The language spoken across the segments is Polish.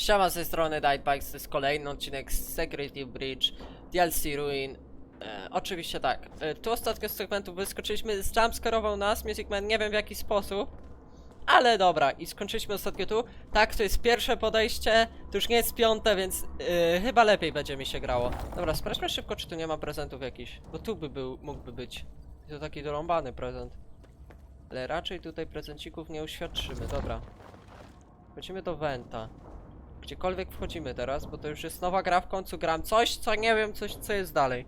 Siema z tej strony Night Bikes, to jest kolejny odcinek z Security Bridge, DLC Ruin. E, oczywiście tak, e, tu ostatnio z segmentu wyskoczyliśmy, jumpscarował nas Music Man, nie wiem w jaki sposób. Ale dobra, i skończyliśmy ostatnio tu. Tak, to jest pierwsze podejście, to już nie jest piąte, więc e, chyba lepiej będzie mi się grało. Dobra, sprawdźmy szybko, czy tu nie ma prezentów jakichś, bo tu by był, mógłby być. To taki dorąbany prezent. Ale raczej tutaj prezencików nie uświadczymy, dobra. Chodzimy do Venta. Gdziekolwiek wchodzimy teraz, bo to już jest nowa gra, w końcu gram coś, co nie wiem, coś, co jest dalej.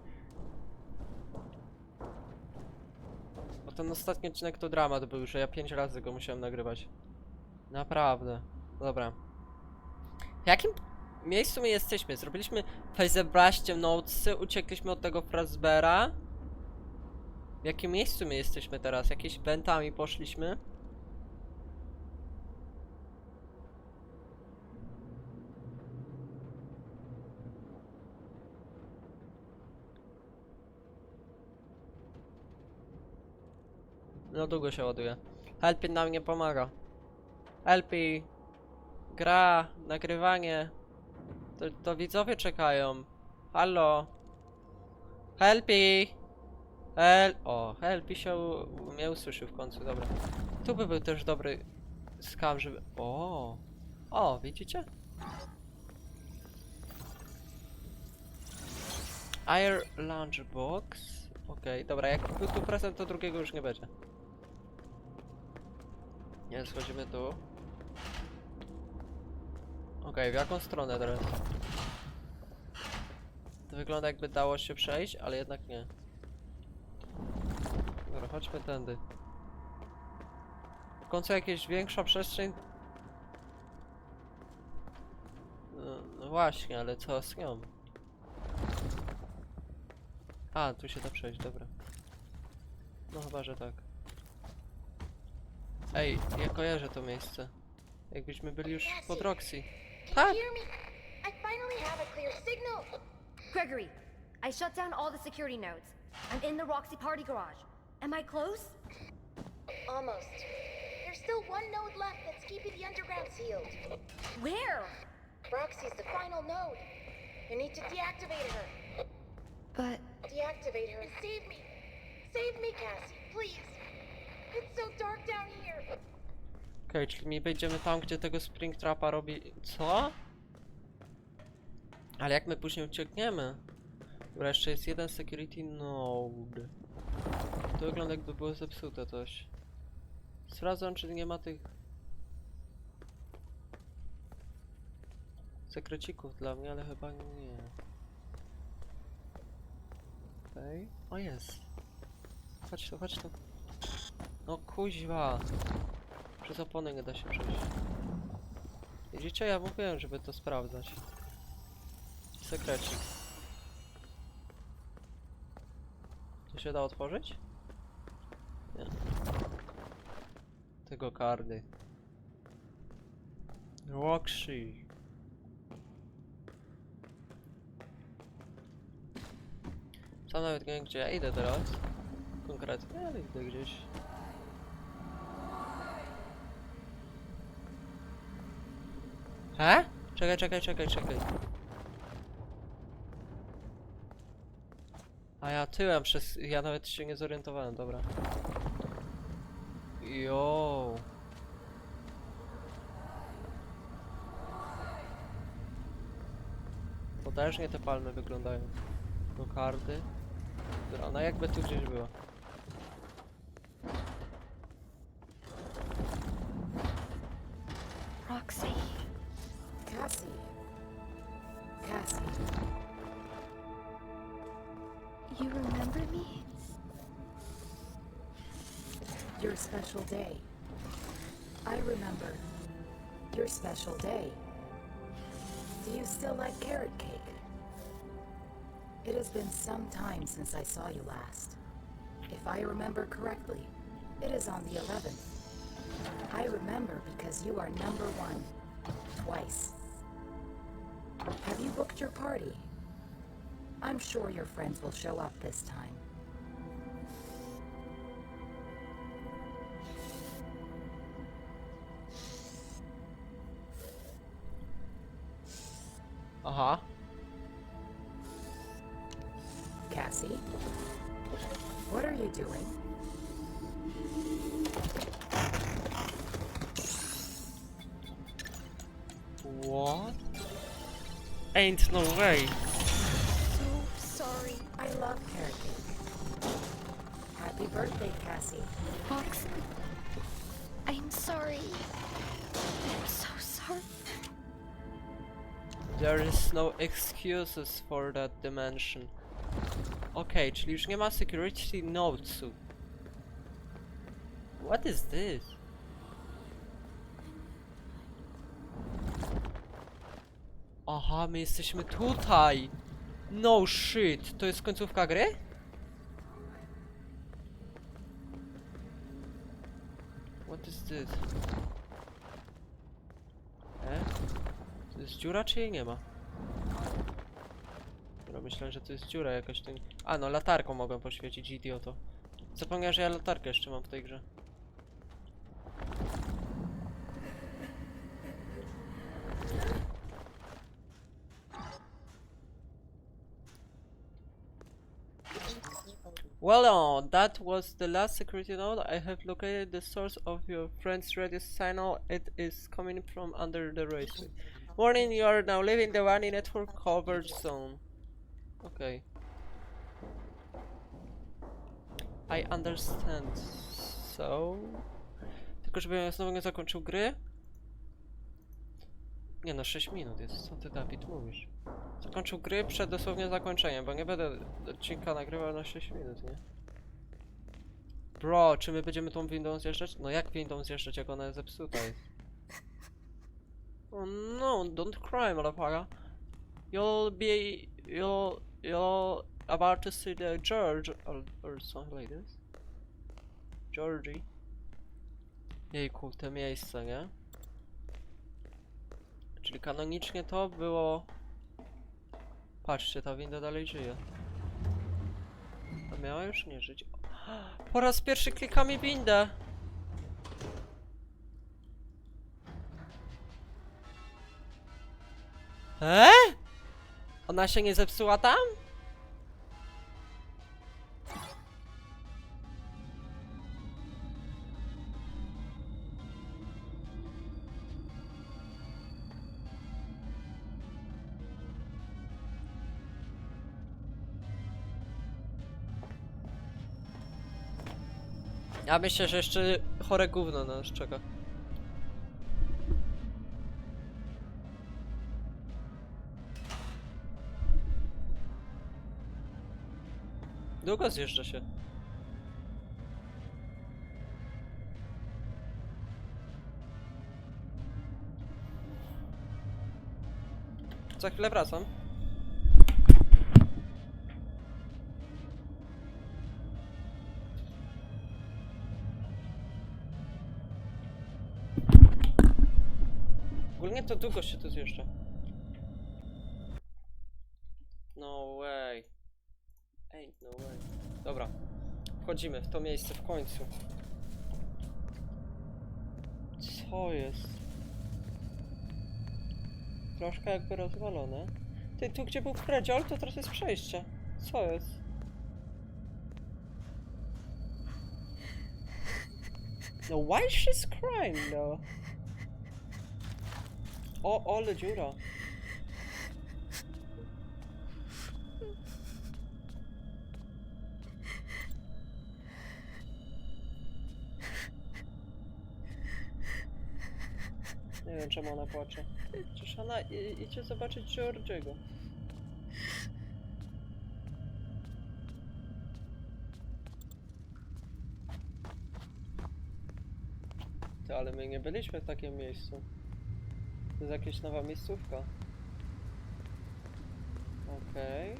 Bo ten ostatni odcinek to dramat był, że ja pięć razy go musiałem nagrywać. Naprawdę. Dobra. W jakim miejscu my jesteśmy? Zrobiliśmy Fazebraście Notesy, uciekliśmy od tego Frasbera. W jakim miejscu my jesteśmy teraz? Jakieś bentami poszliśmy? No długo się ładuje. Helpy nam nie pomaga. Helpy. Gra, nagrywanie. To, to widzowie czekają. Halo. Helpy. Hel... O, Helpy się mnie usłyszy w końcu, dobra. Tu by był też dobry skam, żeby... O. O, widzicie? Air Lunchbox. Okej, dobra, jak był tu prezent, to drugiego już nie będzie. Nie, schodzimy tu. Okej, w jaką stronę teraz? To wygląda jakby dało się przejść, ale jednak nie. Dobra, chodźmy tędy. W końcu jakieś większa przestrzeń. No, no właśnie, ale co z nią? A, tu się da przejść, dobra. No chyba, że tak. Ej, ja kojarzę to miejsce. Jakbyśmy byli już pod Roxy. Can Tak. you hear me? I finally have a clear signal. Gregory, I shut down all the security nodes. I'm in the Roxy party garage. Am I close? Almost. There's still one node left that's keeping the underground sealed. Where? Roxy's the final node. You need to deactivate her. But Deactivate her and save me. Save me, Cassie, please. Okej, czyli my będziemy tam, gdzie tego Springtrapa robi... Co? Ale jak my później uciekniemy? Dobra, jeszcze jest jeden security node. To wygląda jakby było zepsute coś. Sprawdzam, czy nie ma tych... Sekrecików dla mnie, ale chyba nie. Okej. O, jest. Chodź tu, chodź tu. No kuźwa. Przez opony nie da się przejść. Widzicie, ja mówiłem, żeby to sprawdzać. Sekrecik. To się da otworzyć? Nie. Tego kardy. Roxy. Sam nawet nie wiem, gdzie ja idę teraz. Konkretnie, ale idę gdzieś. Czekaj, czekaj, czekaj, czekaj. A ja tyłem przez... Ja nawet się nie zorientowałem, dobra. Jo. Potężnie te palmy wyglądają. Dobra, ona jakby tu gdzieś była. You remember me? Your special day. I remember. Your special day. Do you still like carrot cake? It has been some time since I saw you last. If I remember correctly, it is on the 11th. I remember because you are number one. Twice. Have you booked your party? I'm sure your friends will show up this time. Uh-huh. Cassie? What are you doing? What? Ain't no way. Fox. I'm sorry. I'm so sorry. There is no excuses for that dimension. Okej, czyli już nie ma security notesów. What is this? Aha, my jesteśmy tutaj! No shit, to jest końcówka gry? Is this? E? To jest dziura, czy jej nie ma? Dobra, myślałem, że to jest dziura jakaś ten... A no, latarką mogłem poświecić, idioto. Zapomniałem, że ja latarkę jeszcze mam w tej grze. Well, uh, that was the last security node. I have located the source of your friend's radio signal. It is coming from under the raceway. Warning, you are now leaving the Wani network covered zone. Okay. I understand. So... Tylko żebym znowu nie zakończył gry? Nie no, 6 minut jest. Co ty, Dawid, mówisz? Zakończył gry przed dosłownie zakończeniem, bo nie będę odcinka nagrywał na 6 minut, nie? Bro, czy my będziemy tą windą zjeżdżać? No jak windą zjeżdżać, jak ona jest zepsuta jest? Oh no, don't cry, motherfucker. You'll be... You'll... You're about to see the George or, or something like this. Georgie. Jejku, te miejsce, nie? Czyli kanonicznie to było... Patrzcie, ta winda dalej żyje. A miała już nie żyć. Po raz pierwszy klikamy windę! E? Ona się nie zepsuła tam? Ja myślę, że jeszcze chore gówno na nas czeka. Długo zjeżdża się. Za chwilę wracam. Ogólnie to długo się tu zjeżdża. No way. Ain't no way. Dobra. Wchodzimy w to miejsce w końcu. Co jest? Troszkę jakby rozwalone. Ty, tu gdzie był predziol, to teraz jest przejście. Co jest? No why she's crying though? O, ale dziura. Nie wiem czemu ona płacze. Przecież ona i, idzie zobaczyć Georgiego. Ty, ale my nie byliśmy w takim miejscu. To jest jakaś nowa miejscówka. Okej.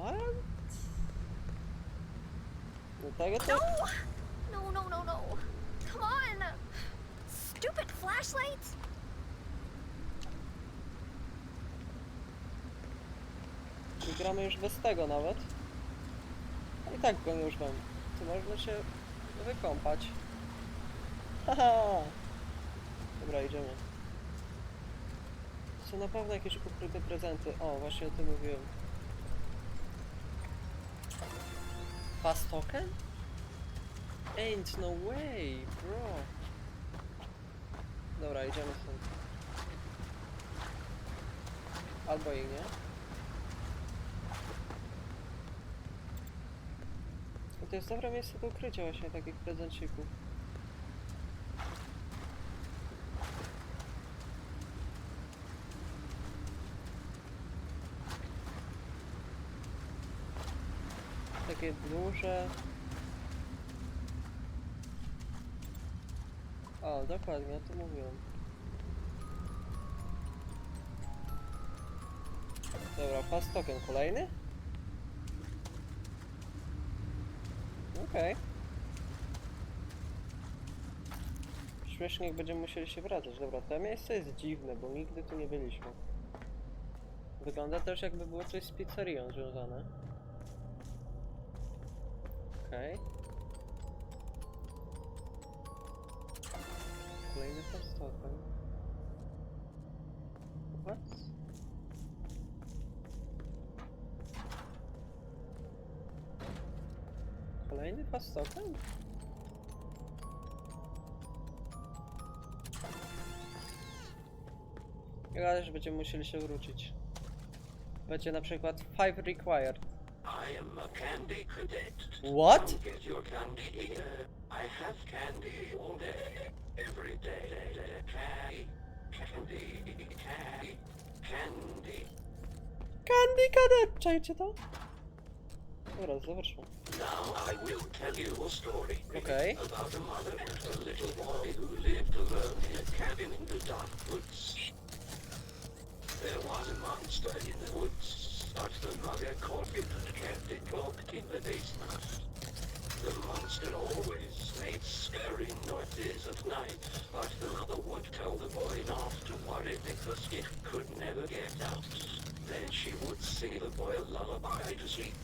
What? Do tego to... No, no, no, no. Come on! Stupid flashlights! Gramy już bez tego nawet. I tak go już mam. Tu można się wykąpać. Haha! Dobra, idziemy. Są na pewno jakieś ukryte prezenty. O, właśnie o tym mówiłem. Fast token? Ain't no way, bro. Dobra, idziemy stąd. Albo i nie. No to jest dobre miejsce do ukrycia właśnie takich prezencików. Takie duże. O, dokładnie, o tym mówiłem. Dobra, fast token kolejny? Okej. Śmiesznie, jak będziemy musieli się wracać. Dobra, to miejsce jest dziwne, bo nigdy tu nie byliśmy. Wygląda też jakby było coś z pizzerią związane. Okej. Kolejny token. What? Kolejny token? Ja że będziemy musieli się wrócić. Będzie na przykład 5 required. I am a candy cadet. What? Candy here. I have candy all day, every day. Candy, candy, candy, candy. Candy Cadet! Czajcie to? Dobra, zobaczmy. Now I will tell you a story Okej. about a mother and a little boy who lived alone in a cabin in the dark woods. There was a monster in the woods, but the mother and kept it locked in the basement. The monster always made scary noises at night, but the mother would tell the boy not to worry because it could never get out. Then she would sing the boy a lullaby to sleep.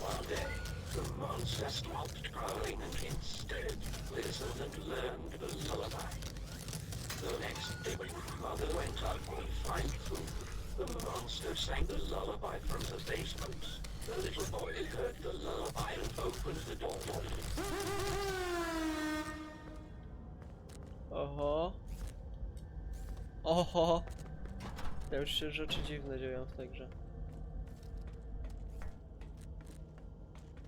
One day, the monster stopped growling and instead listened and learned the lullaby. The next day, Mother went out to find food, the monster sang the lullaby from the basement. The little boy heard the lullaby and opened the door. Oho. Oho. To już się rzeczy dziwne dzieją w tej grze.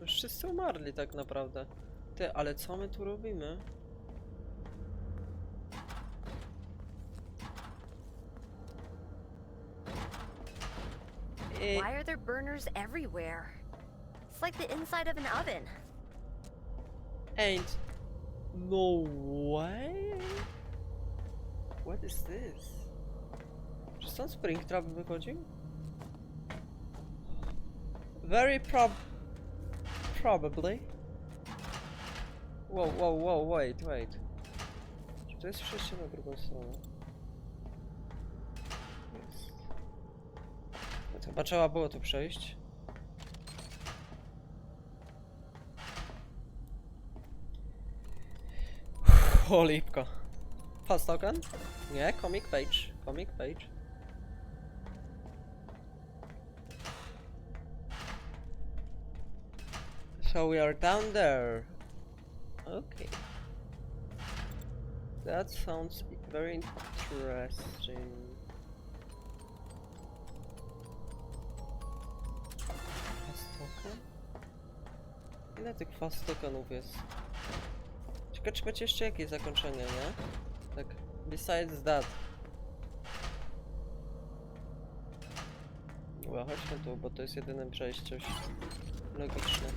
Już wszyscy umarli tak naprawdę. Ty, ale co my tu robimy? I... Why are there burners everywhere? It's like the inside of an oven. Ain't no way. What is this? Czy stąd Springtrap wychodził? Very prob... Probably. Wow, wow, wow, wait, wait. Czy to jest przejście na drugą stronę? Chyba trzeba było tu przejść. O, lipko. Fast token? Nie, comic page. Comic page. So we are down there. Okay. That sounds very interesting. Token? Ile tych fast tokenów jest? Czy będzie jeszcze jakieś zakończenie, nie? Tak, besides that. Dobra, chodźmy tu, bo to jest jedyne przejście logiczne.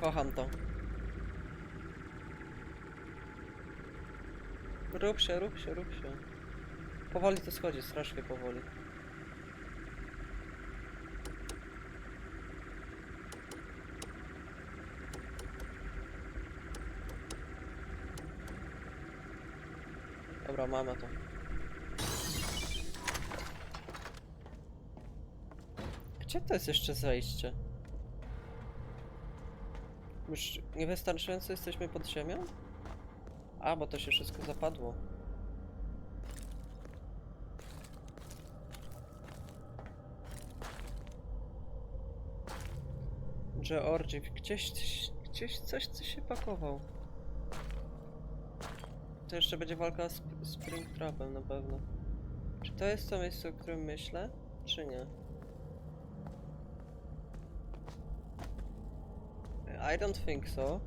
Kocham to. Rób się, rób się, rób się. Powoli to schodzi, strasznie powoli. Dobra, mamy to. Gdzie to jest jeszcze zejście? Już niewystarczająco jesteśmy pod ziemią? A, bo to się wszystko zapadło. Georgiew, gdzieś, gdzieś coś, co się pakował. To jeszcze będzie walka z Springtrapem na pewno. Czy to jest to miejsce, o którym myślę, czy nie? I don't think so.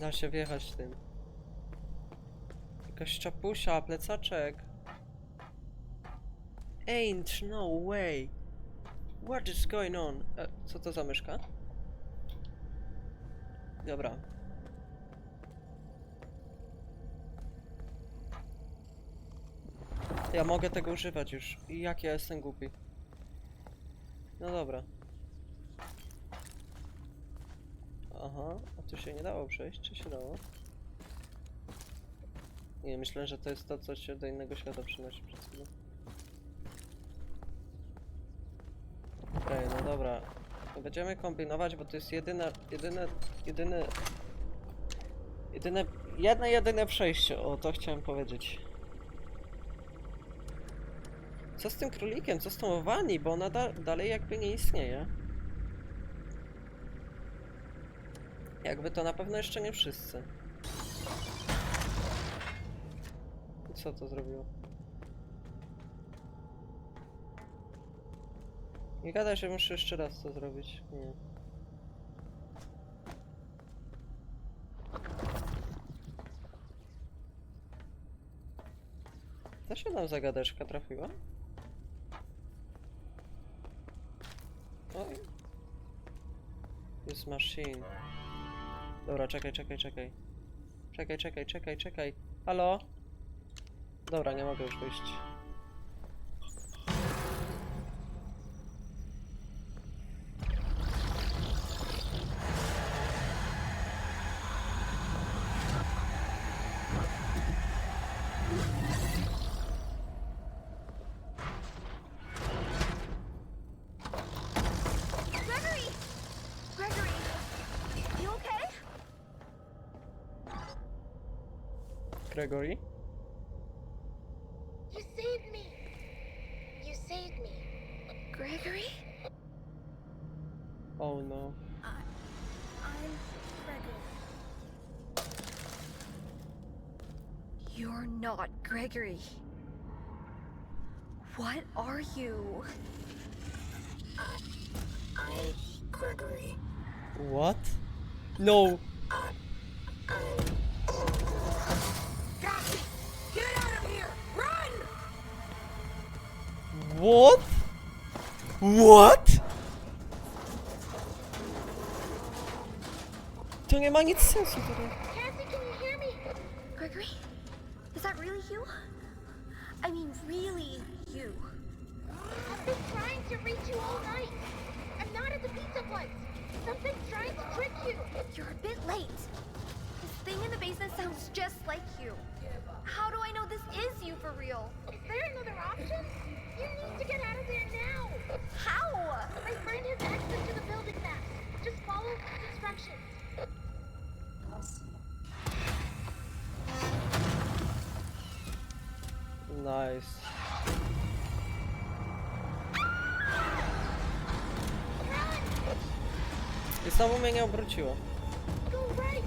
Da się wjechać tym. Jakaś czapusia, plecaczek. Ain't no way. What is going on? E, co to za myszka? Dobra. Ja mogę tego używać już. Jak ja jestem głupi. No dobra. Aha, a tu się nie dało przejść, czy się dało? Nie, myślę, że to jest to, co się do innego świata przynosi przed chwilą. Okej, no dobra. Będziemy kombinować, bo to jest jedyne, jedyne, jedyne... Jedyne, jedne, jedyne przejście, o to chciałem powiedzieć. Co z tym królikiem? Co z tą Wani? Bo ona da dalej jakby nie istnieje. Jakby to na pewno jeszcze nie wszyscy. Co to zrobiło? Nie gadaj, że muszę jeszcze raz to zrobić. Nie. Co się nam zagadeczka trafiła? Oj. Jest machine. Dobra, czekaj, czekaj, czekaj. Czekaj, czekaj, czekaj, czekaj. Halo? Dobra, nie mogę już wyjść. Gregory? You saved me. You saved me. Gregory? Oh no. I'm Gregory. You're not Gregory. What are you? Gregory. What? No! What? What? To nie ma nic sensu tutaj. Cassie, can you hear me? Gregory? Is that really you? I mean, really you? I've been trying to reach you all night. I'm not at the pizza place. Something's trying to trick you. You're a bit late. This thing in the basement sounds just like you. How do I know this is you for real? Is there another option? You need to get out of there now. How? My friend has access to the building map. Just follow his instructions. Nice. Run! I znowu mnie nie obróciło. Go right!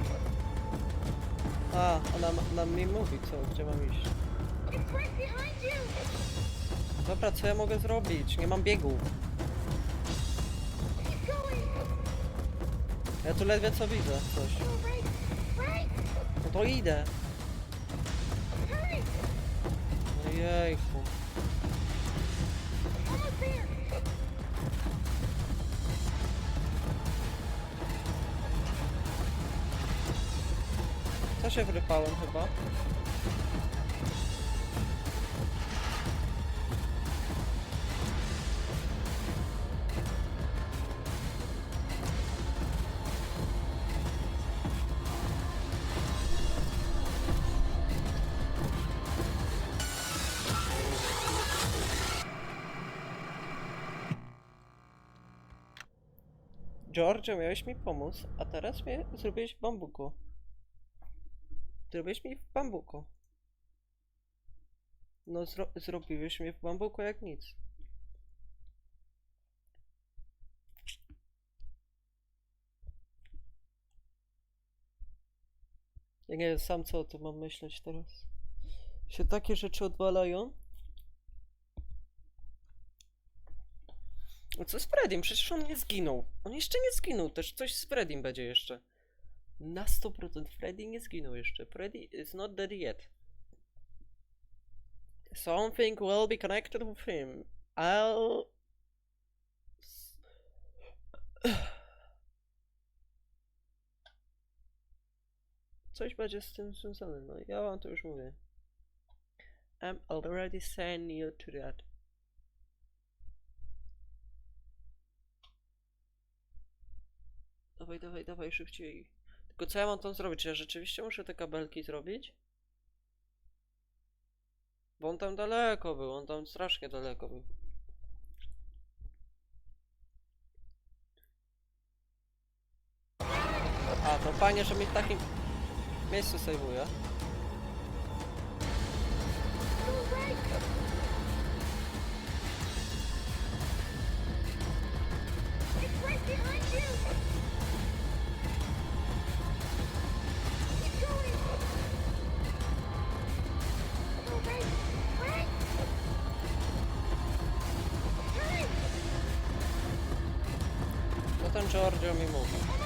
A, ona nam mi mówi co, gdzie mam iść. It's right behind you! Dobra, co ja mogę zrobić? Nie mam biegu. Ja tu ledwie co widzę, coś. No to idę. Ojejku. To się wrypałem chyba. George, miałeś mi pomóc, a teraz mnie zrobiłeś w bambuku. Zrobiłeś mi w bambuku. No, zro zrobiłeś mnie w bambuku jak nic. Ja nie wiem sam co o tym mam myśleć teraz. Się takie rzeczy odwalają. A co z Freddym? Przecież on nie zginął. On jeszcze nie zginął, też coś z Freddym będzie jeszcze. Na 100% Freddy nie zginął jeszcze. Freddy is not dead yet. Something will be connected with him. I'll... Coś będzie z tym związane, no ja wam to już mówię. I'm already sending you to that. Dawaj, dawaj, dawaj, szybciej. Tylko co ja mam tam zrobić? Czy ja rzeczywiście muszę te kabelki zrobić? Bo on tam daleko był, on tam strasznie daleko był. A, to fajnie, że mi w takim miejscu sejwuje. Giorgio mi mówi,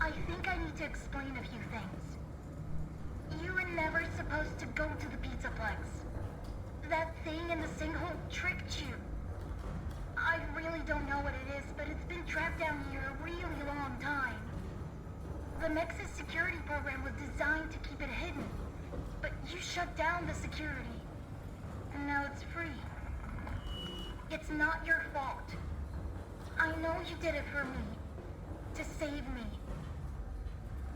I think I need to explain a few things. You were never supposed to go to the Pizzaplex. That thing in the sinkhole tricked you. I really don't know what it is, but it's been trapped down here a really long time. The Nexus security program was designed to keep it hidden, but you shut down the security. And now it's free. It's not your fault. I know you did it for me. To save me.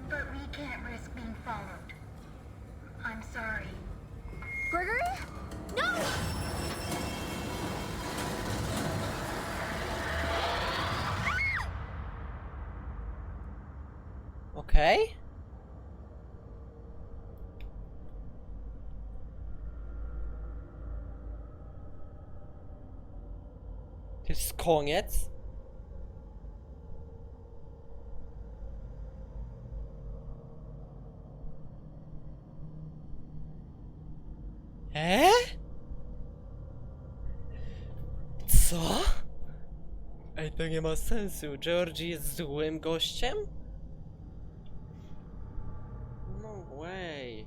But we can't risk being followed. I'm sorry. Gregory? No! Okay. To jest koniec? E? Ma sensu. Georgie jest złym gościem? No way.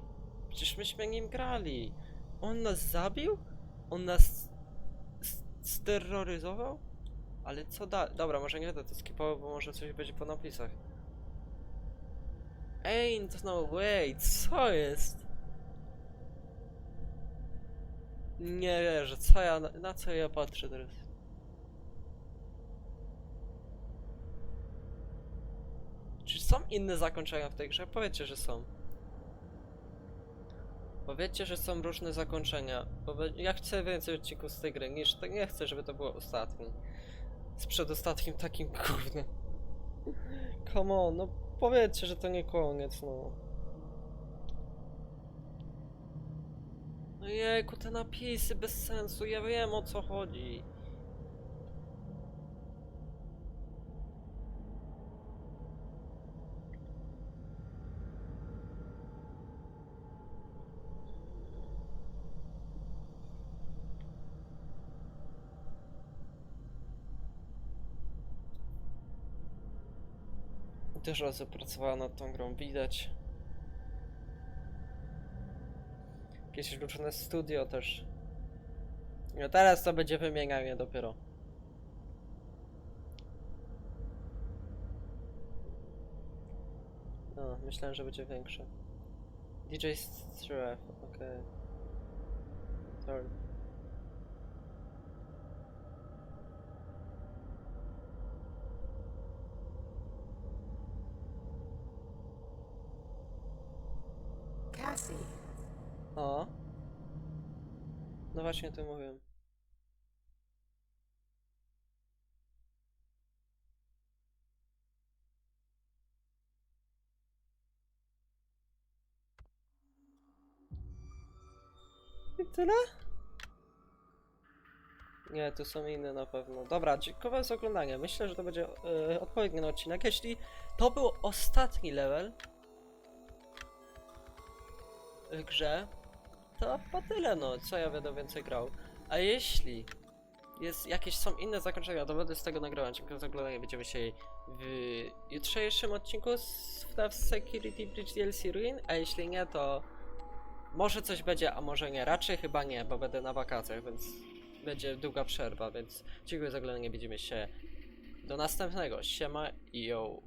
Przecież myśmy nim grali. On nas zabił? On nas s- steroryzował? Ale co da... Dobra, może nie będę to skipował, bo może coś będzie po napisach. Ain't no way, co jest? Nie wierzę, co ja... Na co ja patrzę teraz? Czy są inne zakończenia w tej grze? Powiedzcie, że są. Powiedzcie, że są różne zakończenia. Ja chcę więcej odcinków z tej gry niż to nie chcę, żeby to było ostatni. Z przedostatnim takim gównem. Come on, no powiedzcie, że to nie koniec, no. No jejku, te napisy bez sensu, ja wiem o co chodzi. Dużo osób pracowało nad tą grą, widać. Jakieś włączone studio też. No teraz to będzie wymienianie dopiero. No, myślałem, że będzie większe. DJ Stref, okej. Sorry. Cassie, O. No właśnie o tym mówiłem. I tyle? Nie, tu są inne na pewno. Dobra, ciekawe jest oglądanie. Myślę, że to będzie e, odpowiedni odcinek. Jeśli to był ostatni level w grze, to chyba tyle, no, co ja będę więcej grał. A jeśli jest jakieś są inne zakończenia, to będę z tego nagrywać. Dziękuję za oglądanie. Widzimy się w jutrzejszym odcinku z FNAF Security Bridge DLC Ruin, a jeśli nie, to może coś będzie, a może nie. Raczej chyba nie, bo będę na wakacjach, więc będzie długa przerwa, więc dziękuję za oglądanie. Widzimy się do następnego. Siema i yo.